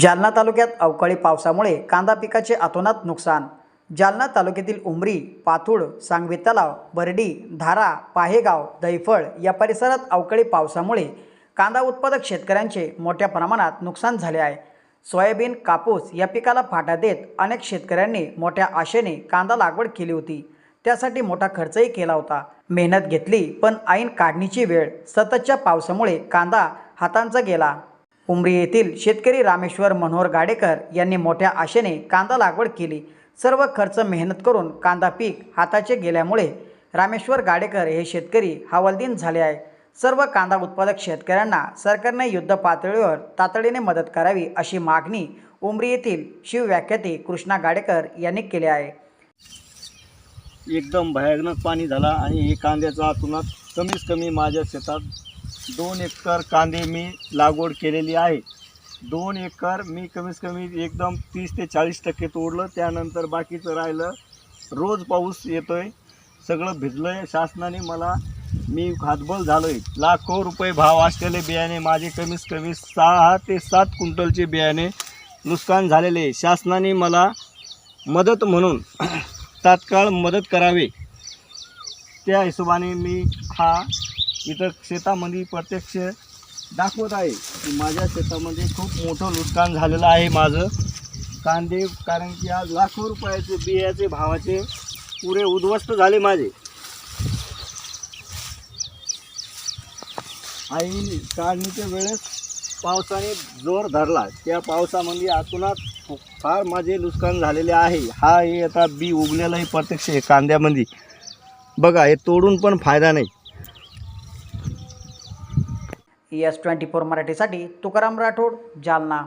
जालना तालुक्यात अवकाळी पावसामुळे कांदा पिकाचे अतोनात नुकसान. जालना तालुक्यातील उमरी पाथूड सांगवी तलाव बर्डी धारा पाहेगाव दैफळ या परिसरात अवकाळी पावसामुळे कांदा उत्पादक शेतकऱ्यांचे मोठ्या प्रमाणात नुकसान झाले आहे. सोयाबीन कापूस या पिकाला फाटा देत अनेक शेतकऱ्यांनी मोठ्या आशेने कांदा लागवड केली होती. त्यासाठी मोठा खर्चही केला होता. मेहनत घेतली पण ऐन काढणीची वेळ सततच्या पावसामुळे कांदा हातांचा गेला. उमरी येथील शेतकरी रामेश्वर मनोहर गाडेकर यांनी मोठ्या आशेने कांदा लागवड केली. सर्व खर्च मेहनत करून कांदा पीक हाताचे गेल्यामुळे रामेश्वर गाडेकर हे शेतकरी हवालदिन झाले आहे. सर्व कांदा उत्पादक शेतकऱ्यांना सरकारने युद्ध पातळीवर तातडीने मदत करावी अशी मागणी उमरी येथील शिवव्याख्याते कृष्णा गाडेकर यांनी केली आहे. एकदम भयानक पाणी झाला आणि हे कांद्याचा आतुनात कमीत कमी माझ्या शेतात दोन एकर कांदे मी लागवड केलेली आहे. दोन एकर मी कमीत कमी एकदम तीस ते चाळीस टक्के तोडलं. त्यानंतर बाकीचं राहिलं रोज पाऊस येतो आहे सगळं भिजलं आहे शासनाने मला मी हातबल झालो आहे लाखो रुपये भाव असलेले बियाणे माझे कमीत कमी सहा ते सात क्विंटलचे बियाणे नुकसान झालेले. आहे शासनाने मला मदत म्हणून तात्काळ मदत करावी. त्या हिशोबाने मी हा इथं शेतामध्ये प्रत्यक्ष दाखवत आहे की माझ्या शेतामध्ये खूप मोठं नुकसान झालेलं आहे माझं. कांदे कारण की आज लाखो रुपयाचे बियाचे भावाचे पुरे उद्ध्वस्त झाले माझे. आई काढणीच्या वेळेस पावसाने जोर धरला. त्या पावसामध्ये आतूनच फार माझे नुकसान झालेले आहे. हा हे आता बी उगलेलं आहे प्रत्यक्ष कांद्यामध्ये. बघा हे तोडून पण फायदा नाही. एस ट्वेंटी फोर मराठीसाठी तुकाराम राठोड जालना.